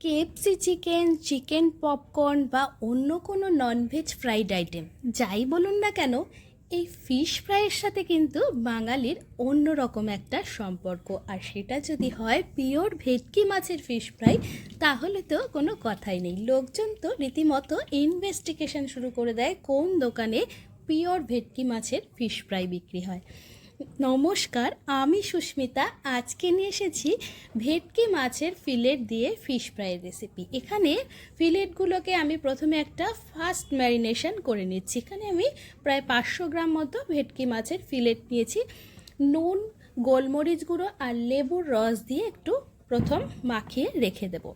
KFC chicken chicken popcorn বা অন্য কোনো ননভেজ ফ্রাইড আইটেম যাই বলুন না কেন, এই ফিশ ফ্রাইয়ের সাথে কিন্তু বাঙালির অন্য রকম একটা সম্পর্ক। আর সেটা যদি হয় পিওর ভেটকি মাছের ফিশ ফ্রাই তাহলে তো কোনো কথাই নেই। লোকজন তো রীতিমতো ইনভেস্টিগেশন শুরু করে দেয়, কোন দোকানে পিওর ভেটকি মাছের ফিশ ফ্রাই বিক্রি হয়। নমস্কার, আমি সুস্মিতা। আজকে নিয়ে এসেছি ভেটকি মাছের ফিলেট দিয়ে ফিশ ফ্রাইয়ের রেসিপি এখানে ফিলেটগুলোকে আমি প্রথমে একটা ফাস্ট ম্যারিনেশন করে নিচ্ছি। এখানে আমি প্রায় পাঁচশো গ্রাম মতো ভেটকি মাছের ফিলেট নিয়েছি। নুন, গোলমরিচ গুঁড়ো আর লেবুর রস দিয়ে একটু প্রথম মাখিয়ে রেখে দেবো।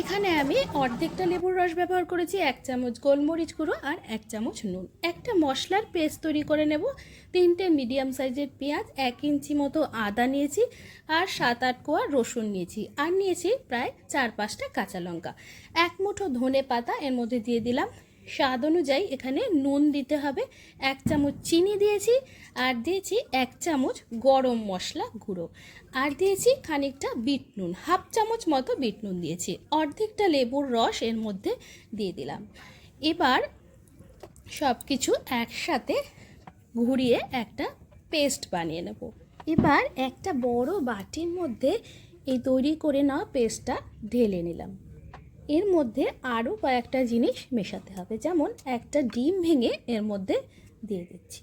এখানে আমি অর্ধেকটা লেবুর রস ব্যবহার করেছি, এক চামচ গোলমরিচ গুঁড়ো আর এক চামচ নুন। একটা মশলার পেস্ট তৈরি করে নেব। তিনটে মিডিয়াম সাইজের পেঁয়াজ, এক ইঞ্চি মতো আদা নিয়েছি আর সাত আট কোয়া রসুন নিয়েছি আর নিয়েছি প্রায় চার পাঁচটা কাঁচা লঙ্কা। এক মুঠো ধনে পাতা এর মধ্যে দিয়ে দিলাম। স্বাদ অনুযায়ী এখানে নুন দিতে হবে। এক চামচ চিনি দিয়েছি, আর দিয়েছি এক চামচ গরম মশলা গুঁড়ো। আর দিয়েছি খানিকটা বিট নুন, হাফ চামচ মতো বিট নুন দিয়েছি। অর্ধেকটা লেবুর রস এর মধ্যে দিয়ে দিলাম। এবার সব কিছু একসাথে ঘুরিয়ে একটা পেস্ট বানিয়ে নেব। এবার একটা বড় বাটির মধ্যে এই তৈরি করে নেওয়া পেস্টটা ঢেলে নিলাম। এর মধ্যে আরও কয়েকটা জিনিস মেশাতে হবে। যেমন একটা ডিম ভেঙে এর মধ্যে দিয়ে দিচ্ছি।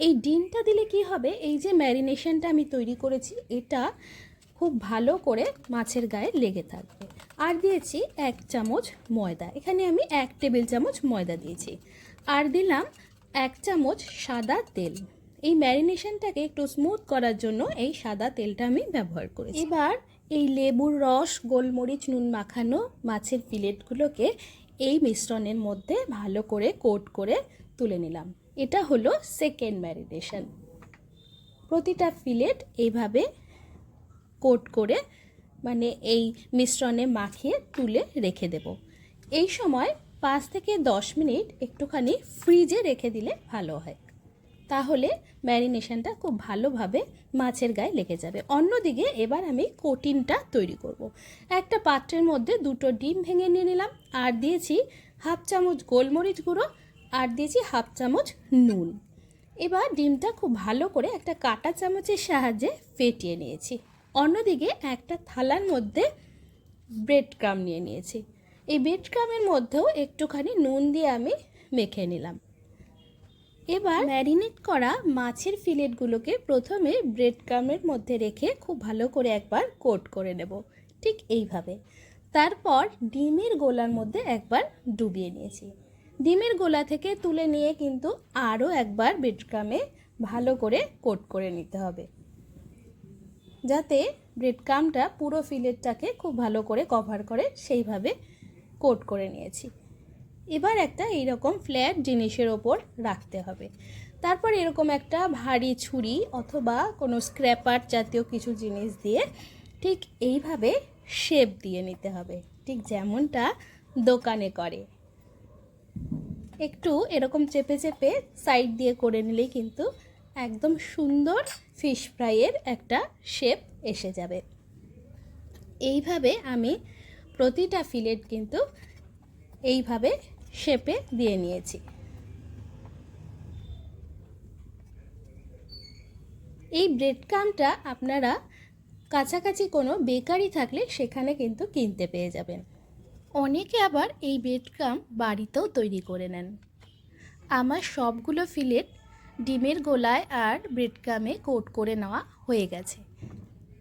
এই ডিমটা দিলে কি হবে? এই যে ম্যারিনেশনটা আমি তৈরি করেছি, এটা খুব ভালো করে মাছের গায়ে লেগে থাকবে। আর দিয়েছি এক চামচ ময়দা। এখানে আমি এক টেবিল চামচ ময়দা দিয়েছি। আর দিলাম এক চামচ সাদা তেল। এই ম্যারিনেশনটাকে একটু স্মুথ করার জন্য এই সাদা তেলটা আমি ব্যবহার করেছি। এবার এই লেবুর রস, গোলমরিচ, নুন মাখানো মাছের ফিলেটগুলোকে এই মিশ্রণের মধ্যে ভালো করে কোট করে তুলে নিলাম। এটা হলো সেকেন্ড ম্যারিনেশন প্রতিটা ফিলেট এইভাবে কোট করে মানে এই মিশ্রণে মাখিয়ে তুলে রেখে দেব। এই সময় পাঁচ থেকে দশ মিনিট একটুখানি ফ্রিজে রেখে দিলে ভালো হয়। তাহলে ম্যারিনেশনটা খুব ভালোভাবে মাছের গায়ে লেগে যাবে। অন্যদিকে এবার আমি কোটিনটা তৈরি করব। একটা পাত্রের মধ্যে দুটো ডিম ভেঙে নিয়ে নিলাম, আর দিয়েছি হাফ চামচ গোলমরিচ গুঁড়ো, আর দিয়েছি হাফ চামচ নুন। এবার ডিমটা খুব ভালো করে একটা কাটা চামচের সাহায্যে ফেটিয়ে নিয়েছি। অন্যদিকে একটা থালার মধ্যে ব্রেড ক্রাম নিয়ে নিয়েছি। এই ব্রেড ক্রামের মধ্যেও একটুখানি নুন দিয়ে আমি মেখে নিলাম। এবার ম্যারিনেট করা মাছের ফিলেটগুলোকে প্রথমে ব্রেড ক্রামের মধ্যে রেখে খুব ভালো করে একবার কোট করে নেব, ঠিক এইভাবে। তারপর ডিমের গোলার মধ্যে একবার ডুবিয়ে নিয়েছি। ডিমের গোলা থেকে তুলে নিয়ে কিন্তু আরও একবার ব্রেড ক্রামে ভালো করে কোট করে নিতে হবে। যাতে ব্রেড ক্রামটা পুরো ফিলেটটাকে খুব ভালো করে কভার করে সেইভাবে কোট করে নিয়েছি। এবার একটা এইরকম ফ্ল্যাট জিনিসের ওপর রাখতে হবে। তারপর এরকম একটা ভারী ছুরি অথবা কোনো স্ক্র্যাপার জাতীয় কিছু জিনিস দিয়ে ঠিক এইভাবে শেপ দিয়ে নিতে হবে। ঠিক যেমনটা দোকানে করে। একটু এরকম চেপে চেপে সাইড দিয়ে করে নিলেই কিন্তু একদম সুন্দর ফিশ ফ্রাইয়ের একটা শেপ এসে যাবে। এইভাবে আমি প্রতিটা ফিলেট কিন্তু এইভাবে শেপে দিয়ে নিয়েছি। এই ব্রেড ক্রামটা আপনারা কাছাকাছি কোনো বেকারি থাকলে সেখানে কিন্তু কিনতে পেয়ে যাবেন। অনেকে আবার এই ব্রেড ক্রাম বাড়িতেও তৈরি করে নেন। আমার সবগুলো ফিলেট ডিমের গোলায় আর ব্রেড ক্রামে কোট করে নেওয়া হয়ে গেছে।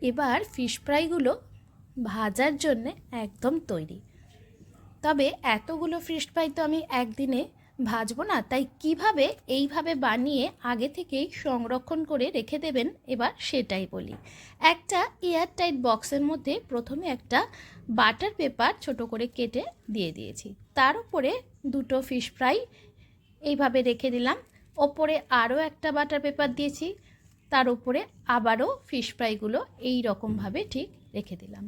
এবার ফিশ ফ্রাইগুলো ভাজার জন্যে একদম তৈরি। তবে এতগুলো ফিশ ফ্রাই তো আমি একদিনে ভাজবো না, তাই কীভাবে এইভাবে বানিয়ে আগে থেকেই সংরক্ষণ করে রেখে দেবেন এবার সেটাই বলি। একটা এয়ারটাইট বক্সের মধ্যে প্রথমে একটা বাটার পেপার ছোট করে কেটে দিয়ে দিয়েছি। তার উপরে দুটো ফিশ ফ্রাই এইভাবে রেখে দিলাম। ওপরে আরও একটা বাটার পেপার দিয়েছি। তার উপরে আবারও ফিশ ফ্রাইগুলো এই রকমভাবে ঠিক রেখে দিলাম।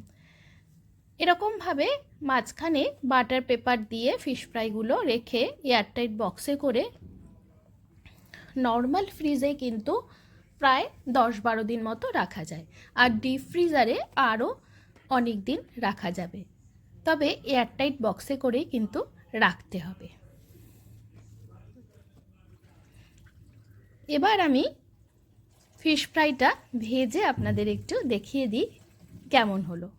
এরকমভাবে মাঝখানে বাটার পেপার দিয়ে ফিশ ফ্রাইগুলো রেখে এয়ারটাইট বক্সে করে নর্মাল ফ্রিজে কিন্তু প্রায় দশ বারো দিন মতো রাখা যায়। আর ডিপ ফ্রিজারে আরও অনেক দিন রাখা যাবে। তবে এয়ারটাইট বক্সে করেই কিন্তু রাখতে হবে। এবার আমি ফিশ ফ্রাইটা ভেজে আপনাদের একটু দেখিয়ে দিই কেমন হলো।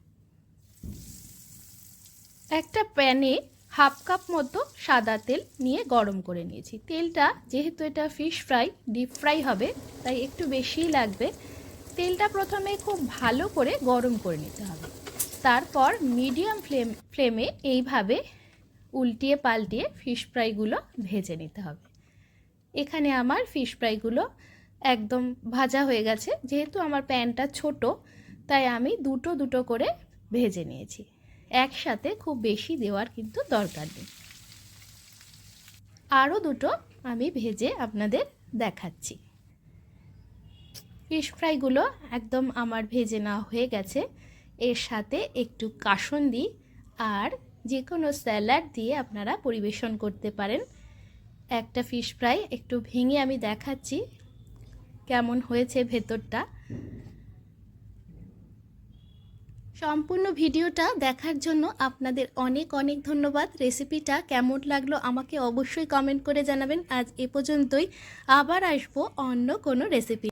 একটা প্যানে হাফ কাপ মতো সাদা তেল নিয়ে গরম করে নিয়েছি। তেলটা যেহেতু এটা ফিশ ফ্রাই ডিপ ফ্রাই হবে, তাই একটু বেশিই লাগবে। তেলটা প্রথমে খুব ভালো করে গরম করে নিতে হবে। তারপর মিডিয়াম ফ্লেম ফ্লেমে এইভাবে উল্টিয়ে পাল্টিয়ে ফিশ ফ্রাইগুলো ভেজে নিতে হবে। এখানে আমার ফিশ ফ্রাইগুলো একদম ভাজা হয়ে গেছে, যেহেতু আমার প্যানটা ছোট, তাই আমি দুটো দুটো করে ভেজে নিয়েছি। একসাথে খুব বেশি দেওয়ার কিন্তু দরকার নেই। আরও দুটো আমি ভেজে আপনাদের দেখাচ্ছি। ফিশ ফ্রাইগুলো একদম আমার ভেজে নেওয়া হয়ে গেছে। এর সাথে একটু কাসন্দি আর যে কোনো স্যালাড দিয়ে আপনারা পরিবেশন করতে পারেন। একটা ফিশ ফ্রাই একটু ভেঙে আমি দেখাচ্ছি। কেমন হয়েছে ভেতরটা? সম্পূর্ণ ভিডিওটা দেখার জন্য আপনাদের অনেক অনেক ধন্যবাদ। রেসিপিটা কেমন লাগল আমাকে অবশ্যই কমেন্ট করে জানাবেন। আজ এ পর্যন্তই। আবার আসব অন্য কোনো রেসিপি